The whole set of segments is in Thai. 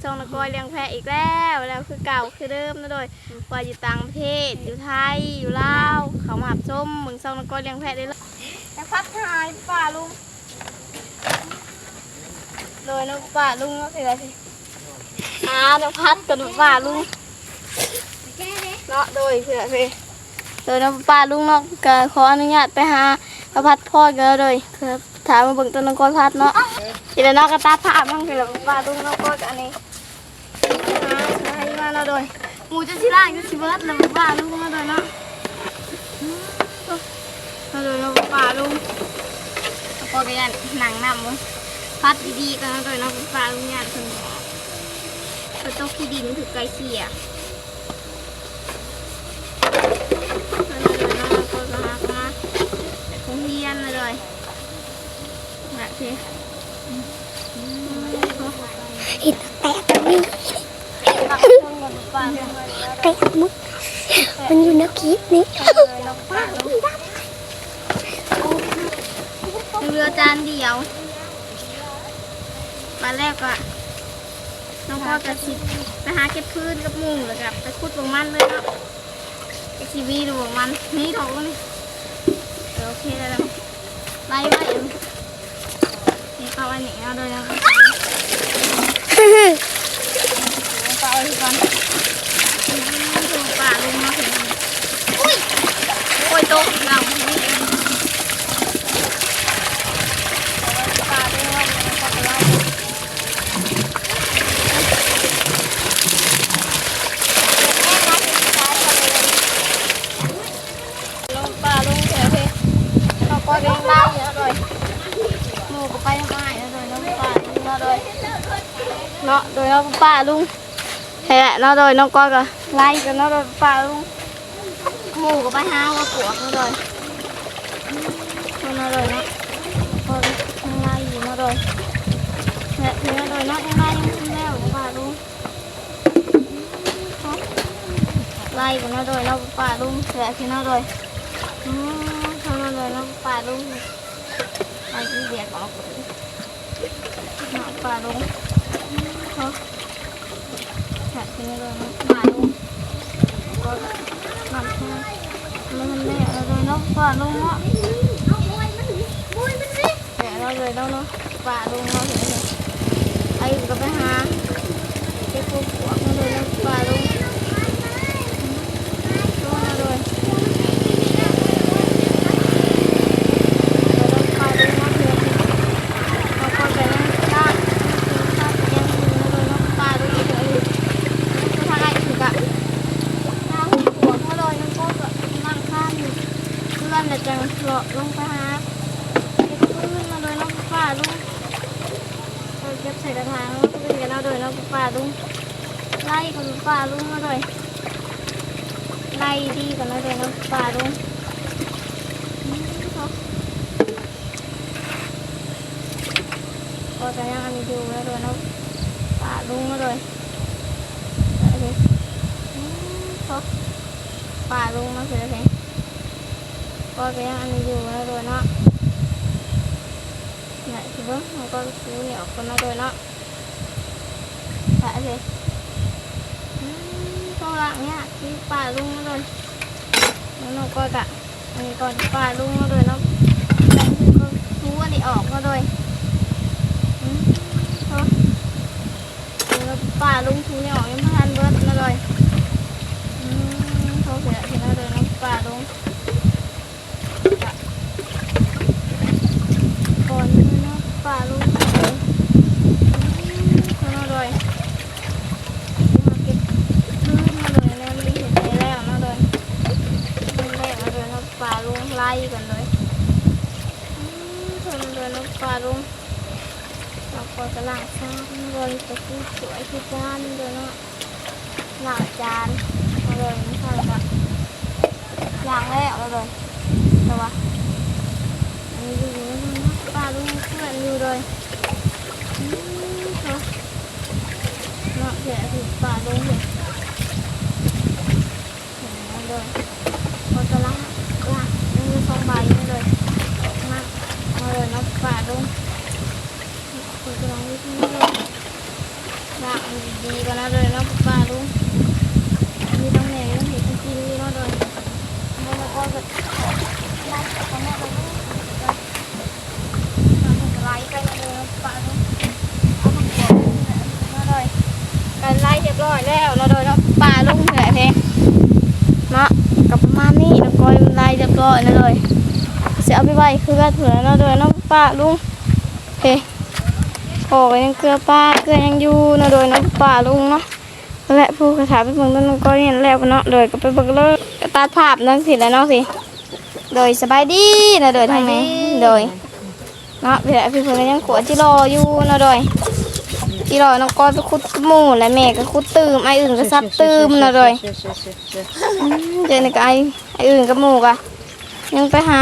อกับช่องนกอยเลี้ยงแพะอีกแล้วแล้วคือเก่าคือเดิมนะโดยว่าอยู่ต่างประเทศอยู่ไทยอยู่ลาวเขามาหับชมมึงช่องนกอยเลี้ยงแพะได้เลยแต่พัดหายป่าลุงโดยนกป่าลุงก็คืออะไรสิอ่านกพัดกับนกป่าลุงเนาะโดยคืออะไรสิโดยนกป่าลุงเนาะก็ขออนุญาตไปหาพระพัดพ่อกันเลยครับถามมาเบิ่งต้นนกพัดเนาะทีละเนาะก็ตาภาพมั่งคือแบบป่าลุงเนาะก็อันนี้ใช่มา เราโดยหมูจะชิล่างจะชิเบิร์ดแล้วป่าลุงมาโดยเนาะมาโดยเราป่าลุงแล้วก็ยันหนังนำมั้งพัดดีๆกันนะโดยเนาะป่าลุงยันคนกระตกที่ดินถือไก่เขี่ยมาโดยเนาะก็จะหา รื่องบนป่าลุงเตกมุดมันอยู่ในคลิปนี้เรือจานเดียวมาแรกก็น้องพ่อกับสิไปหาเก็บพื้นกับมุงแล้วกับไปขุดบงมันเลยเนาะไอซีวีดูบงมันนี่ถกนี่โอเคแล้วไล่ไว้นี่เข้าอันนี้เอาโดยนะลงไปเอาที่ก่อนอืมดูป่าลงมาถึงอุ้ยโอ้ยตกเราที่นี่เองป่าด้วยว่ามันก็จะไล่ลงป่าลงเถอะพี่เราก็เลี้ยงได้เยอะเลยหนูก็ไปทำไมนะโดยน้องป่าลุงเนาะโดยเนาะโดยน้องป่าลุง ใช่แหละเนาะโดยน้องก้อยก็ไล่กันเนาะโดยป่าลุงหมูก็ไปหาว่าปวกเนาะโดยเนาะโดยเนาะ ก็ทางไล่อยู่เนาะโดยเนี่ยเนาะโดยเนาะทางไล่ยังไม่แล้วป่าลุงไล่กันนะโดยเราป่าลุงเสือขึ้นนะโดยอืมทำนะโดยเราป่าลงไล่ที่เบียดออกนะป่าลุงเดยเราป่าลุงก็นำขึ้นมันเราเราป่าลุงเนาะแฉะเราเลยเราเนาะป่าลุงเราเห็นเลยไอ้ก็ไปหาเก็บพวกพวมาเลยเนาป่าลุง ลงมาเลยเราไปดูนะเพื่อนเราก็ไปนั่งด้านด้านยังอยู่เลยน้องปลาดูเฉยๆทางไหนถึงอะน้าหัวเขาเลยน้องก็นั่งข้ามอยู่เพื่อนแต่จังเลาะลงไปหาเก็บขึ้นมาเาลุงเราเก็บใส่กระถางแล้วก็เป็นกันเอาเลยน้องปลาลุงไล่กับปลาลุงมาเลยไล่ดีกันแล้วเลยน้ำปลาลุงก็จะยังอันนี้ดูแล้วเลยน้ำปลาลุงมาเลยโอเคปลาลุงมาเสร็จแล้วก็จะยังอันนี้ดูแล้วเลยเนาะ เนี่ยคือเบิ้งมันก็ซื้อเหนียวคนมาเลยเนาะใช่เลยอืมตัวหลังเนี่ยที่ป่าลุงมาเลยแล้วเราก็กะอันนี้ก่อนป่าลุงมาเลยเนาะก็ทูอันนี้ออกมาเลยเอาแล้วป่าลุงทูนี่ยออกยังไม่ทันเบิดมาเลยอืมเขาเสียทีนั้นเลยเนาะป่าลุงกะก่อนนี้เนาะป่าลุงเลยอืมเขามาเลยมาเก็บ ขึ้นมาเลยแล้วรีเห็นไปแล้วนะเลยเป็นแรกมาเลยนะปลาลุงไล่กันเลยอืมทนเลยนะปลาลุงเราก็จะล้างจานเลยจะคือสวยที่บ้านเลยเนาะล้างจานมาเลยไม่ใช่ละล้างแล้วมาเลยแต่ว่าอันนี้อยู่นะปลาลุงเพื่อนอยู่เลยอืมเนาะเนาะเดี๋ยวคือปลาลุงเลย เลยเขาจะล้างล้างนี่สองใบนี่เลยมามาเลยนะป่าลุง คนกำลังวิธีนี้เลยล้างดี ๆก่อนนะเลยเนาป้าลุงมีต้องแหน่ต้องเห็ดต้องกินนี่เนาะเลยแล้วเราก็จะไล่ตอนแรกเราก็ทำไล่ไปเลยเนาป้าลุงเอามาขวดนาะเลยการไล่เรียบร้อยแล้วเนาะเลยเนาป้าลุงเหนื่อยเพเนาะกับประมาณนี้แล้วก็ไล่เรียบร้อยนะเลยเสียเอาไปไว้คือกันเผื่อเนาะเด้อเนาะป้าลุงเฮ้โอ้ยังเกลือป้าเกลือยังอยู่นะเด้อเนาะป้าลุงเนาะ และผู้กระถาไปเบิ่งต้นก็เนี่ยแล้วเนาะเด้อก็ไปเบิ่งเลยก็ตัดภาพนั่นสิแล้วเนาะสิ โดยสบายดีนะเด้อทางนี้โดยเนาะพี่แหละพี่เพิ่นก็ยังขวดจิรออยู่เนาะเด้อจิรอน้องก้อยไปขุดหมูและแม่ก็ขุดตื่มไอ้อื่นก็ซับตื่มเนาะเด้ออืมเจอในกไอไออื่นกับหมูกะยังไปหา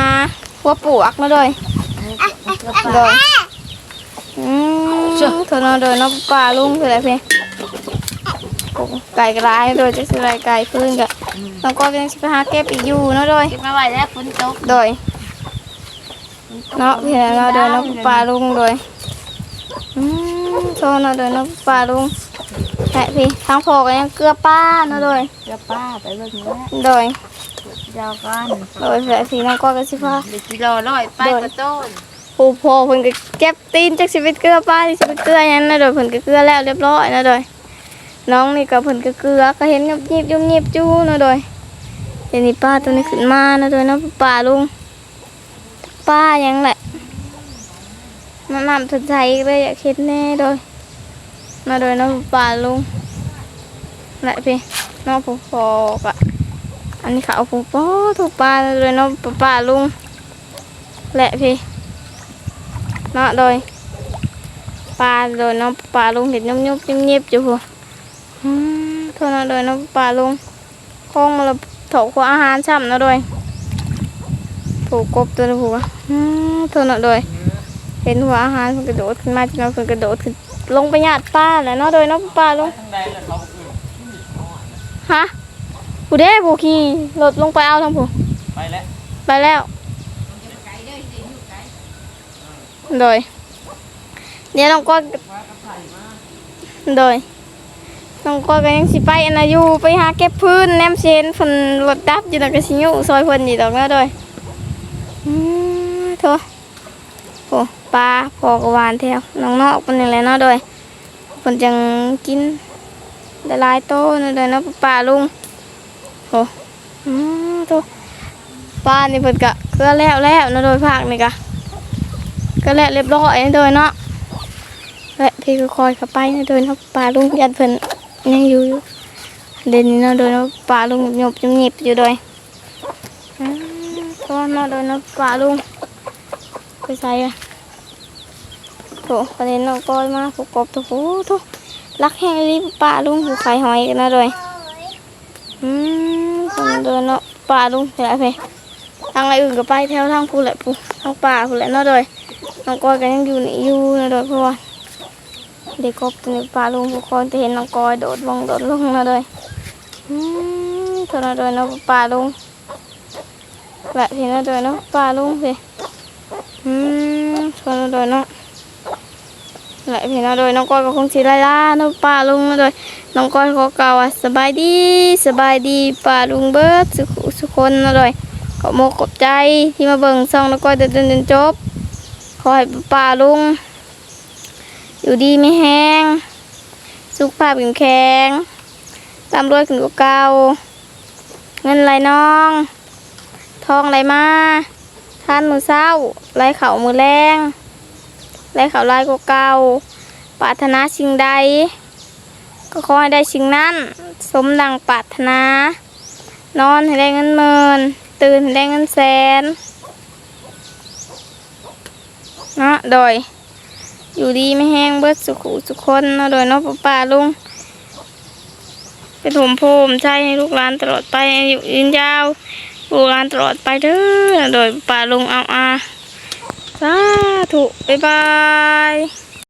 หัวปลวกมาเลยเลยอืมเธอนอนเดินน้องปลาลุงคืออะไรเพีย ไก่กระไรโดยจะสิไรไก่พื้นกะน้องก็ยังสิไปหาเก็บอีกอยู่เนาะโดยเก็บมาไว้แล้วฝนตกโดยเนาะเพียงเราเดินน้องปลาลุงโดยอืมโซนเราเดินน้องปลาลุงแหะพี่ทางพอก็ยังเกลือป้าเนาะโดยเดี๋ยวป้าไปเบิ่งแล้วโดยเดี๋ยวก่อนโดยแหะพี่น้องก็กระสิพาเดี๋ยวกิโลร้อยไปกระต้นผู้พ่อเพิ่นก็เก็บตีนจากชีวิตเกลือป้าที่ชีวิตเกลือหยังนะโดยเพิ่นก็เกลือแล้วเรียบร้อยนะโดย น้องนี่ก็เพิ่นก็เกลือก็เห็นยบยิบยุบยิบจู้นะโดยเดี๋ยวนี้ป้าตัวนี้ขึ้นมานะโดยนะป้าลุงป้ายังแหละมันน้ำสนใจอีกเลยอยากเห็นแน่โดยมาโดยนะป้าลุงแหละพี่น้องผู้พ่อกะอันนี้เขาผู้พ่อถูกป้าโดยเนาะป้าลุงแหละพี่เนาะโดยปลาโดยน้องปลาลุงเห็นยุบยุบยิบยิบอยู่หัว ทษเนาะโดยน้องปลาลุงคงมาถกหัวอาหารช่ำเนาะโดยผูกกบตัวละหัวอืมโทษเนาะโดยเห็นหัวอาหารมันกระโดดขึ้นมาจนมันกระโดดขึ้นลงไปหยาดปลาแหละเนาะโดยน้องปลาลุงฮะผู้เด้ผู้ขี่รถลงไปเอาทั้งผู้ไปแล้วไปแล้วโดยเดี๋ยวน้องก้อยโดย น้องก้อยก็ยังสิไปอันายูไปหาเก็บพื้นแนมเชนฝนรถดับอยู่ตรงกระสิยุซอยเพิ่นอยู่ตรงนั้นโดยอืมโถโอ้ปลาพอกวานแถวน้องนอกเป็นย่างไรเนาะโดยเพิ่นจังกินได้หลายโตเนาะโดยเนาะปลาลุงโอ้อืมโถป้านี่เพิ่นก็เกลือแล้วแล้วเนาะโดยภาคนี่ก็ก็แล้วเรียบร้อยนะโดยเนาะและพี่ก็คอยเข้าไปนะโดยเนาะป้าลุงยันเพิ่น ยังอยู่อยู่เด่นนี่เนาะโดยเนาะป้าลุงหยบจมหยิบอยู่โดยอืมก็เนาะโดยเนาะป้าลุงไปใส่อะโถประเด็นเนาะก้อยมาผูกกบตัวโอ้โถรักแห้งรีบป้าลุงผูกไข่หอยกันนะโดยอืมคนโดยเนาะป้าลุงเดี๋ยวไปทางอะไรอื่นก็ไปแถวทางผู้แหละผู้ทางป่าผู้แหละเนาะโดยน้องก้อยก็ยังอยู่นี่อยู่นะโดยเพราะว่า เด็กกบตัวนี้ป่าลุงทุกคนจะเห็นน้องกอยโดดลงโดดลงนะโดยอืมเท่านั้นโดยเนาะป่าลุงแหละเห็นนะโดยเนาะป่าลุงสิอืมเท่านั้นโดยเนาะหละเห็นนะโดยน้องก้อยก็คงสิไล่ล่าเนาะป่าลุงนะโดยน้องก้อยขอกล่าวว่าสบายดีสบายดีป่าลุงเบิดสุขสุขคนนะโดยขอโมกขอบใจที่มาเบิ่งซองแล้วก็จนจนจบขอให้ป่าลุง อยู่ดีไม่แห้ง สุขภาพแข็งแข็งร่ำรวยขึ้นกว่าเก่า เงินไหลน้อง ทองไหลมาท่านมือเศร้าไหลเข่ามือแรงไหลเข่าไหลกว่าเก่าปรารถนาสิ่งใด ก็ขอให้ได้สิ่งนั้น สมดังปรารถนา นอนให้ได้เงินหมื่นตื่นให้ได้เงินแสนเนาะโดย อยู่ดีไม่แห้งเบิดสุขุสุขคนเนาะโดยเนาะป่าลุง เป็นผมโพมใช่ให้ลูกหลานตลอดไปอยู่ยืนยาว ลูกหลานตลอดไปเด้อโดยป่าลุงเอาอาสาธุบ๊ายบาย